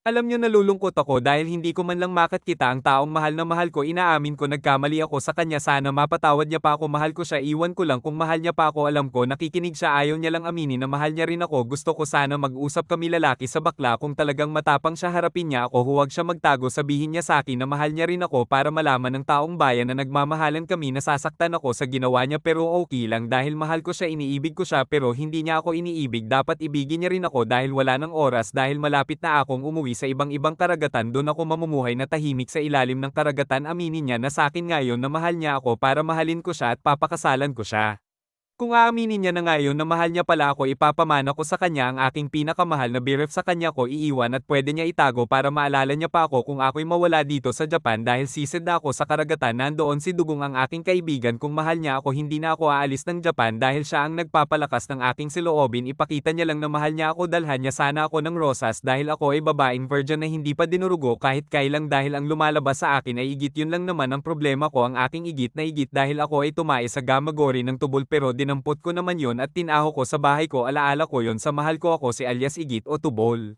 Alam niyo nalulungkot ako dahil hindi ko man lang makakita ang taong mahal na mahal ko inaamin ko nagkamali ako sa kanya sana mapatawad niya pa ako mahal ko siya iwan ko lang kung mahal niya pa ako alam ko nakikinig siya ayaw niya lang aminin na mahal niya rin ako gusto ko sana mag-usap kami lalaki sa bakla kung talagang matapang siya harapin niya ako huwag siya magtago sabihin niya sa akin na mahal niya rin ako para malaman ng taong bayan na nagmamahalan kami nasasaktan ako sa ginawa niya pero okay lang dahil mahal ko siya iniibig ko siya pero hindi niya ako iniibig dapat ibigin niya rin ako dahil wala ng oras dahil malapit na akong umuwi sa ibang-ibang karagatan doon ako mamumuhay na tahimik sa ilalim ng karagatan aminin niya na sa akin ngayon na mahal niya ako para mahalin ko siya at papakasalan ko siya. Kung aaminin niya na ngayon na mahal niya pala ako ipapamana ko sa kanya ang aking pinakamahal na biref sa kanya ko iiwan at pwede niya itago para maalala niya pa ako kung ako'y mawala dito sa Japan dahil sisid na ako sa karagatan. Nandoon si Dugong ang aking kaibigan. Kung mahal niya ako hindi na ako aalis ng Japan dahil siya ang nagpapalakas ng aking siloobin. Ipakita niya lang na mahal niya ako dalhan niya sana ako ng rosas dahil ako ay babaeng virgin na hindi pa dinurugo. Kahit kailang dahil ang lumalabas sa akin ay igit yun lang naman ang problema ko. Ang aking igit na igit dahil ako ay tumae sa gamagori ng tubol pero dinampot ko naman yon at tinaho ko sa bahay ko alaala ko yon sa mahal ko ako si alias igit o tubol.